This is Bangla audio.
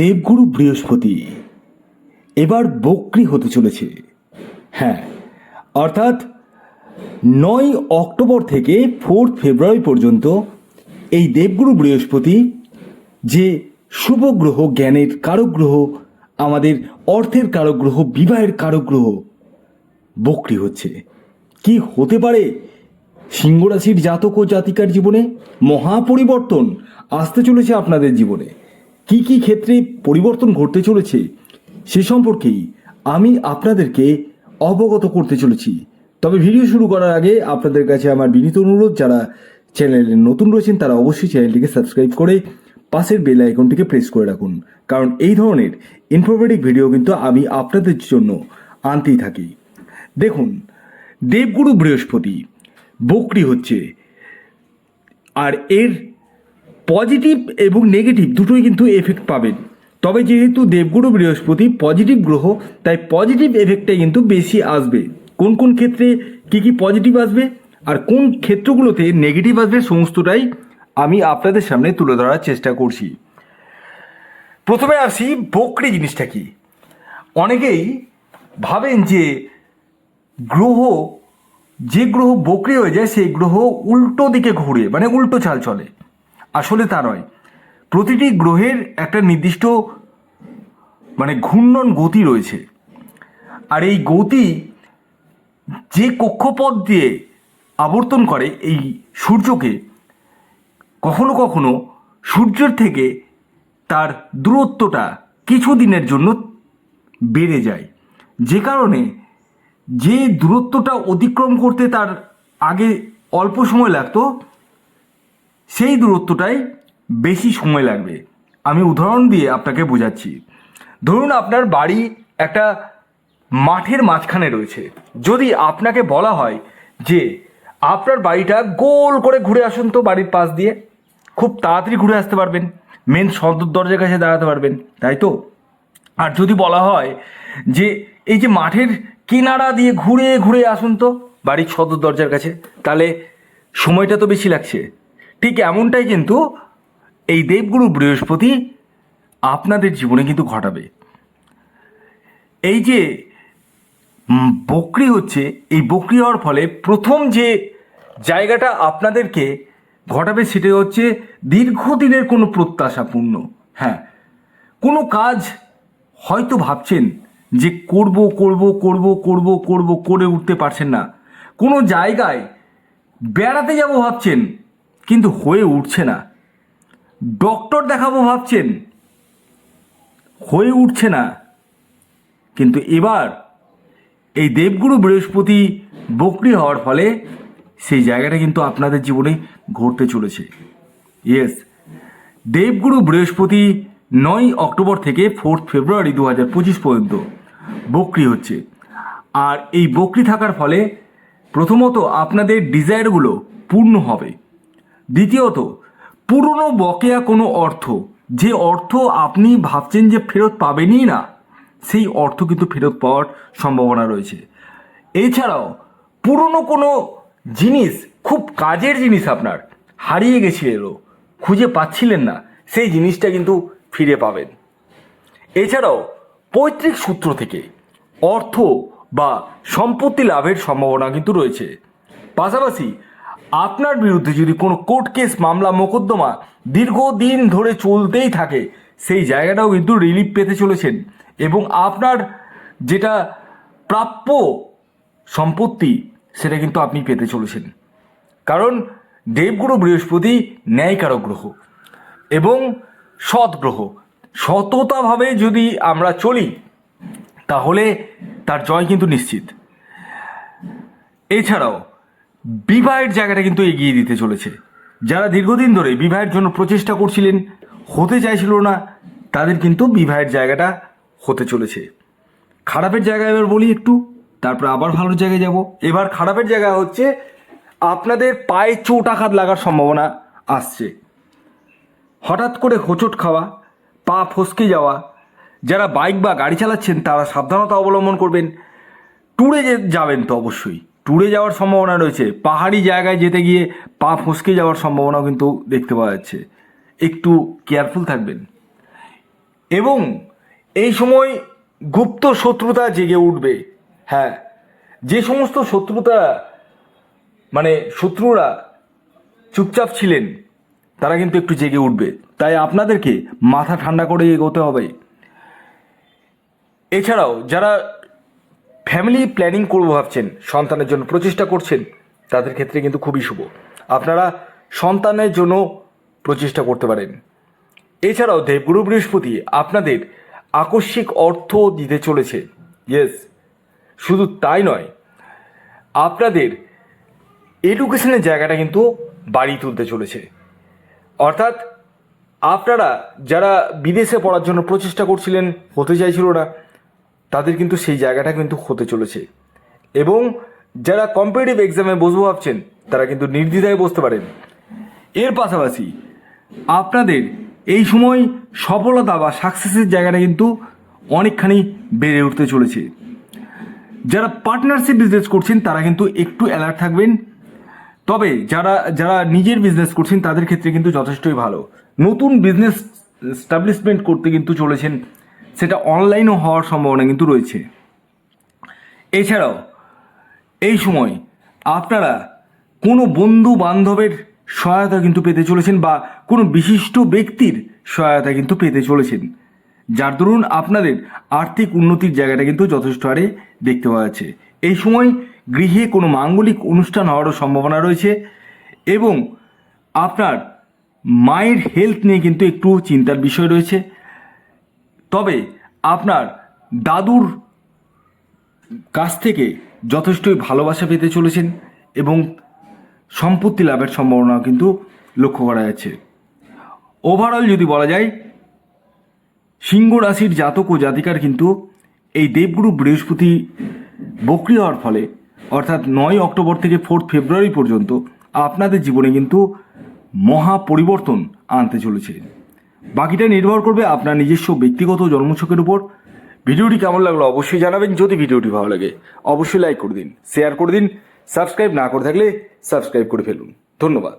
দেবগুরু বৃহস্পতি। এবার বক্রি হতে চলেছে। হ্যাঁ অর্থাৎ নয় অক্টোবর থেকে ফোর্থ ফেব্রুয়ারি পর্যন্ত এই দেবগুরু বৃহস্পতি যে শুভ গ্রহ জ্ঞানের কারক গ্রহ আমাদের অর্থের কারক গ্রহ বিবাহের কারক গ্রহ বক্রি হচ্ছে। কি হতে পারে? সিংহরাশির জাতক ও জাতিকার জীবনে মহা পরিবর্তন আসতে চলেছে আপনাদের জীবনে। কি কি ক্ষেত্রে পরিবর্তন ঘটতে চলেছে সে সম্পর্কেই আমি আপনাদেরকে অবগত করতে চলেছি। তবে ভিডিও শুরু করার আগে আপনাদের কাছে আমার বিনীত অনুরোধ, যারা চ্যানেলে নতুন রয়েছেন তারা অবশ্যই চ্যানেলটিকে সাবস্ক্রাইব করে পাশের বেল আইকনটিকে প্রেস করে রাখুন। কারণ এই ধরনের ইনফরমেটিভ ভিডিও কিন্তু আমি আপনাদের জন্য আনতেই থাকি। দেখুন, দেবগুরু বৃহস্পতি, বকরি হচ্ছে। আর এর পজিটিভ এবং নেগেটিভ দুটোই কিন্তু এফেক্ট পাবেন তবে যেহেতু দেবগুরু বৃহস্পতি পজিটিভ গ্রহ, তাই পজিটিভ এফেক্টটাই কিন্তু বেশি আসবে। কোন কোন ক্ষেত্রে কি কি পজিটিভ আসবে আর কোন ক্ষেত্রগুলোতে নেগেটিভ আসবে সমস্তটাই আমি আপনাদের সামনে তুলে ধরার চেষ্টা করছি। প্রথমে আসি বকরি জিনিসটা কি? অনেকেই ভাবেন যে গ্রহ যে গ্রহ বকরি হয়ে যায়, সেই গ্রহ উল্টো দিকে ঘুরে মানে উল্টো চাল চলে। আসলে তা নয়। প্রতিটি গ্রহের একটা নির্দিষ্ট মানে ঘূর্ণন গতি রয়েছে। আর এই গতি যে কক্ষপথ দিয়ে আবর্তন করে এই সূর্যকে, কখনো কখনো সূর্যের থেকে তার দূরত্বটা কিছু দিনের জন্য বেড়ে যায়। যে কারণে যে দূরত্বটা অতিক্রম করতে তার আগে অল্প সময় লাগতো সেই দূরত্বটাই বেশি সময় লাগবে। আমি উদাহরণ দিয়ে আপনাকে বোঝাচ্ছি। ধরুন আপনার বাড়ি একটা মাঠের মাঝখানে রয়েছে। যদি আপনাকে বলা হয় যে, আপনার বাড়িটা গোল করে ঘুরে আসুন তো বাড়ির পাশ দিয়ে। খুব তাড়াতাড়ি ঘুরে আসতে পারবেন। মেন সদর দরজার কাছে দাঁড়াতে পারবেন। তাই তো? আর যদি বলা হয় যে, এই যে মাঠের কিনারা দিয়ে ঘুরে ঘুরে আসুন তো বাড়ির সদর দরজার কাছে, তাহলে সময়টা তো বেশি লাগছে। ঠিক এমনটাই কিন্তু এই দেবগুরু বৃহস্পতি আপনাদের জীবনে কিন্তু ঘটাবে। এই যে বকরি হচ্ছে, এই বকরি হওয়ার ফলে প্রথম যে জায়গাটা আপনাদেরকে ঘটাবে সেটা হচ্ছে দীর্ঘদিনের কোনো প্রত্যাশাপূর্ণ। হ্যাঁ কোনো কাজ হয়তো ভাবছেন যে করব করব করব করব করব, করে উঠতে পারছেন না। কোনো জায়গায় বেড়াতে যাব ভাবছেন কিন্তু হয়ে উঠছে না। ডক্টর দেখাবো ভাবছেন। হয়ে উঠছে না। কিন্তু এবার এই দেবগুরু বৃহস্পতি বকরি হওয়ার ফলে সেই জায়গাটা কিন্তু আপনাদের জীবনে ঘটতে চলেছে। ইয়েস দেবগুরু বৃহস্পতি নয় অক্টোবর থেকে ফোর্থ ফেব্রুয়ারি দু হাজার পঁচিশ পর্যন্ত বকরি হচ্ছে। আর এই বকরি থাকার ফলে প্রথমত আপনাদের ডিজায়ারগুলো পূর্ণ হবে। দ্বিতীয়ত, পুরনো বকেয়া কোনো অর্থ, যে অর্থ আপনি ভাবছেন যে ফেরত পাবেনই না, সেই অর্থ কিন্তু ফেরত পাওয়ার সম্ভাবনা রয়েছে। এছাড়াও, পুরনো কোনো জিনিস খুব কাজের জিনিস আপনার, হারিয়ে গেছিল, খুঁজে পাচ্ছিলেন না, সেই জিনিসটা কিন্তু ফিরে পাবেন। এছাড়াও, পৈতৃক সূত্র থেকে অর্থ বা সম্পত্তি লাভের সম্ভাবনা কিন্তু রয়েছে। পাশাপাশি আপনার বিরুদ্ধে যদি কোনো কোর্ট কেস মামলা মোকদ্দমা দীর্ঘদিন ধরে চলতেই থাকে, সেই জায়গাটাও কিন্তু রিলিফ পেতে চলেছেন এবং আপনার যেটা প্রাপ্য সম্পত্তি, সেটা কিন্তু আপনি পেতে চলেছেন। কারণ দেবগুরু বৃহস্পতি ন্যায়কারক গ্রহ এবং সৎ গ্রহ। সততাভাবে যদি আমরা চলি, তাহলে তার জয় কিন্তু নিশ্চিত। এছাড়াও বিবাহের জায়গাটা কিন্তু এগিয়ে দিতে চলেছে। যারা দীর্ঘদিন ধরে বিবাহের জন্য প্রচেষ্টা করছিলেন, হতে চাইছিল না, তাদের কিন্তু বিবাহের জায়গাটা হতে চলেছে। খারাপের জায়গায় এবার বলি একটু, তারপর আবার ভালো জায়গায় যাব। এবার খারাপের জায়গা হচ্ছে, আপনাদের পায়ে চোট আঘাত লাগার সম্ভাবনা আসছে। হঠাৎ করে হোঁচট খাওয়া, পা ফসকে যাওয়া, যারা বাইক বা গাড়ি চালাচ্ছেন তারা সাবধানতা অবলম্বন করবেন। ট্যুরে যাবেন তো অবশ্যই। ট্যুরে যাওয়ার সম্ভাবনা রয়েছে। পাহাড়ি জায়গায় যেতে গিয়ে পা ফসকে যাওয়ার সম্ভাবনাও কিন্তু দেখতে পাওয়া যাচ্ছে। একটু কেয়ারফুল থাকবেন। এবং এই সময় গুপ্ত শত্রুতা জেগে উঠবে। হ্যাঁ যে সমস্ত শত্রুতা মানে শত্রুরা চুপচাপ ছিলেন, তারা কিন্তু একটু জেগে উঠবে। তাই আপনাদেরকে মাথা ঠান্ডা করে এগোতে হবে। এছাড়াও যারা ফ্যামিলি প্ল্যানিং করব ভাবছেন, সন্তানের জন্য প্রচেষ্টা করছেন, তাদের ক্ষেত্রে কিন্তু খুবই শুভ। আপনারা সন্তানের জন্য প্রচেষ্টা করতে পারেন। এছাড়াও দেবগুরু বৃহস্পতি আপনাদের আকস্মিক অর্থ দিতে চলেছে। ইয়েস শুধু তাই নয়, আপনাদের এডুকেশনের জায়গাটা কিন্তু বাড়ি তুলতে চলেছে। অর্থাৎ আপনারা যারা বিদেশে পড়ার জন্য প্রচেষ্টা করছিলেন, হতে চাইছিল না তাদের কিন্তু সেই জায়গাটা কিন্তু হতে চলেছে। এবং যারা কম্পিটিটিভ এক্সামে বসবো ভাবছেন, তারা কিন্তু নির্দ্বিধায় বসতে পারেন। এর পাশাপাশি আপনাদের এই সময় সফলতা বা সাকসেসের জায়গাটা কিন্তু অনেকখানি বেড়ে উঠতে চলেছে। যারা পার্টনারশিপ বিজনেস করছেন, তারা কিন্তু একটু অ্যালার্ট থাকবেন। তবে যারা যারা নিজের বিজনেস করছেন, তাদের ক্ষেত্রে কিন্তু যথেষ্টই ভালো। নতুন বিজনেস স্টাবলিশমেন্ট করতে কিন্তু চলেছেন সেটা অনলাইনও হওয়ার সম্ভাবনা কিন্তু রয়েছে। এছাড়াও, এই সময় আপনারা কোনো বন্ধু বান্ধবের সহায়তা কিন্তু পেতে চলেছেন বা কোনো বিশিষ্ট ব্যক্তির সহায়তা কিন্তু পেতে চলেছেন। যার দরুন আপনাদের আর্থিক উন্নতির জায়গাটা কিন্তু যথেষ্ট হারে দেখতে পাওয়া যাচ্ছে। এই সময় গৃহে কোনো মাঙ্গলিক অনুষ্ঠান হওয়ারও সম্ভাবনা রয়েছে এবং আপনার মায়ের হেলথ নিয়ে কিন্তু একটু চিন্তার বিষয় রয়েছে। তবে আপনার দাদুর কাছ থেকে যথেষ্টই ভালোবাসা পেতে চলেছেন এবং সম্পত্তি লাভের সম্ভাবনাও কিন্তু লক্ষ্য করা যাচ্ছে। ওভারঅল যদি বলা যায়, সিংহ রাশির জাতক ও জাতিকার কিন্তু এই দেবগুরু বৃহস্পতি বক্রি হওয়ার ফলে, অর্থাৎ নয় অক্টোবর থেকে ফোর্থ ফেব্রুয়ারি পর্যন্ত আপনাদের জীবনে কিন্তু মহা পরিবর্তন আনতে চলেছে। বাকিটা নির্ভর করবে আপনার নিজস্ব ব্যক্তিগত জন্মছকের উপর। ভিডিওটি কেমন লাগল অবশ্যই জানাবেন, যদি ভিডিওটি ভালো লাগে। অবশ্যই লাইক করে দিন শেয়ার করে দিন সাবস্ক্রাইব না করে থাকলে সাবস্ক্রাইব করে ফেলুন। ধন্যবাদ।